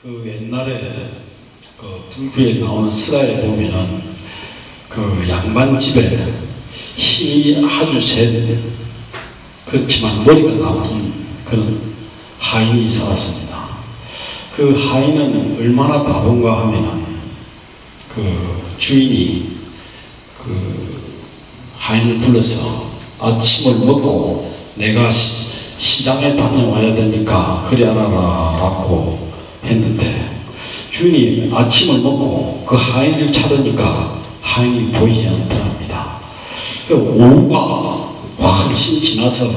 그 옛날에 그 불교에 나오는 스라에 보면은 그 양반 집에 힘이 아주 센 그렇지만 머리가 나쁜 그런 하인이 살았습니다. 그 하인은 얼마나 바본가 하면은 그 주인이 그 하인을 불러서 아침을 먹고 내가 시, 시장에 다녀와야 되니까 그리 알아라 라고 했는데 주인이 아침을 먹고 그 하인을 찾으니까 하인이 보이지 않더랍니다. 그 오후가 훨씬 지나서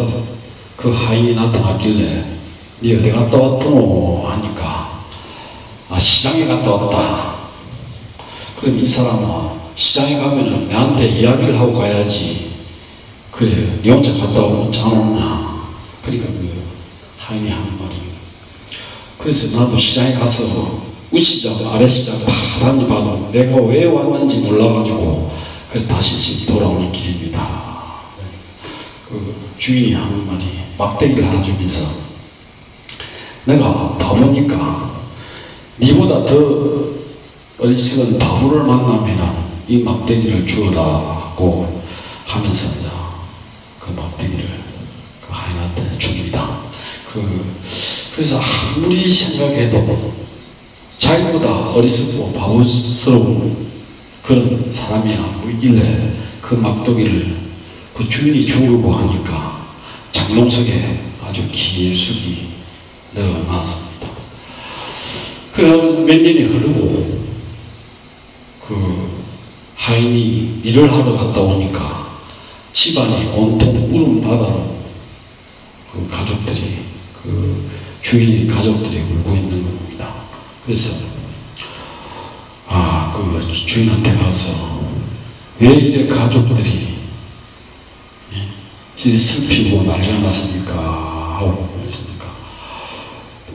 그 하인이 나타났길래 네 어디 갔다 왔더노 하니까 아 시장에 갔다 왔다. 그럼 이 사람은 시장에 가면은 내한테 이야기를 하고 가야지. 그래, 네 혼자 갔다 오면 잘오냐 그러니까 그 하인이 말이. 그래서 나도 시장에 가서 우시장, 아래시장 파란이 봐도 내가 왜 왔는지 몰라가지고 그래 다시 집 돌아오는 길입니다. 그 주인이 하는 말이 막대기를 하나 주면서 내가 바보니까 니보다 더 어리석은 바보를 만나면 이 막대기를 주어라고 하면서 그 막대기를 그 하인한테 줍니다. 그 그래서 아무리 생각해도 자기보다 어리석고 바보스러운 그런 사람이야 뭐길래 그 막대기를 그 주인이 주려고 하니까 장롱석에 아주 긴 쑥이 넣어놨습니다. 그몇 년이 흐르고 그 하인이 일을 하러 갔다 오니까 집안이 온통 울음바다로 그 가족들이 그 주인의 가족들이 울고 있는 겁니다. 그래서 아 그 주인한테 가서 왜 이래 가족들이 이래 슬피고 난리가 났습니까? 하고 그랬습니까?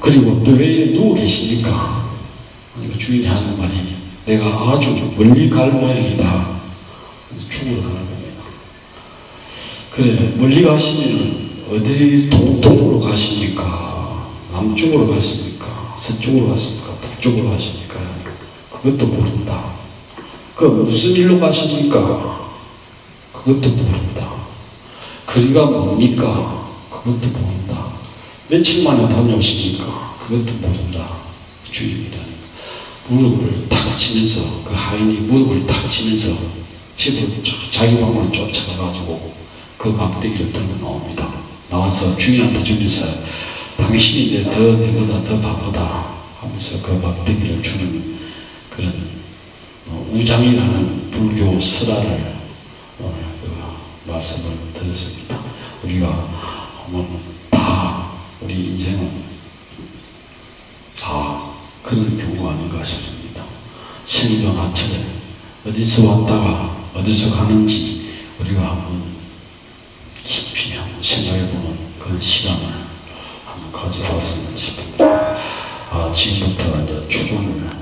그리고 또 왜 이래 누워 계십니까? 그러니까 주인이 하는 말이 내가 아주 멀리 갈 모양이다. 죽으러 가는 겁니다. 그래 멀리 가시면 어디 동, 동으로 가십니까 남쪽으로 가십니까? 서쪽으로 가십니까? 북쪽으로 가십니까? 그것도 모른다. 그 무슨 일로 가십니까? 그것도 모른다. 거리가 뭡니까? 그것도 모른다. 며칠 만에 다녀오십니까? 그것도 모른다. 주입니다. 무릎을 탁 치면서 그 하인이 무릎을 탁 치면서 집으로 자기 방으로 쫓아가가지고 그 막대기를 들고 나옵니다. 나와서 주인한테 주면서 당신이 내더 내보다 더 바보다 하면서 그 막대기를 주는 그런 어, 우장이라는 불교 설화를 어, 그 말씀을 들었습니다. 우리가 다 우리 인생은 다 그런 경우가 아닌가 싶습니다. 생존하처럼 어디서 왔다가 어디서 가는지 우리가 한번 깊이 한번 생각해보는 그런 시간을 한번 가져봤으면 싶습니다. 아, 지금부터 이제 추론을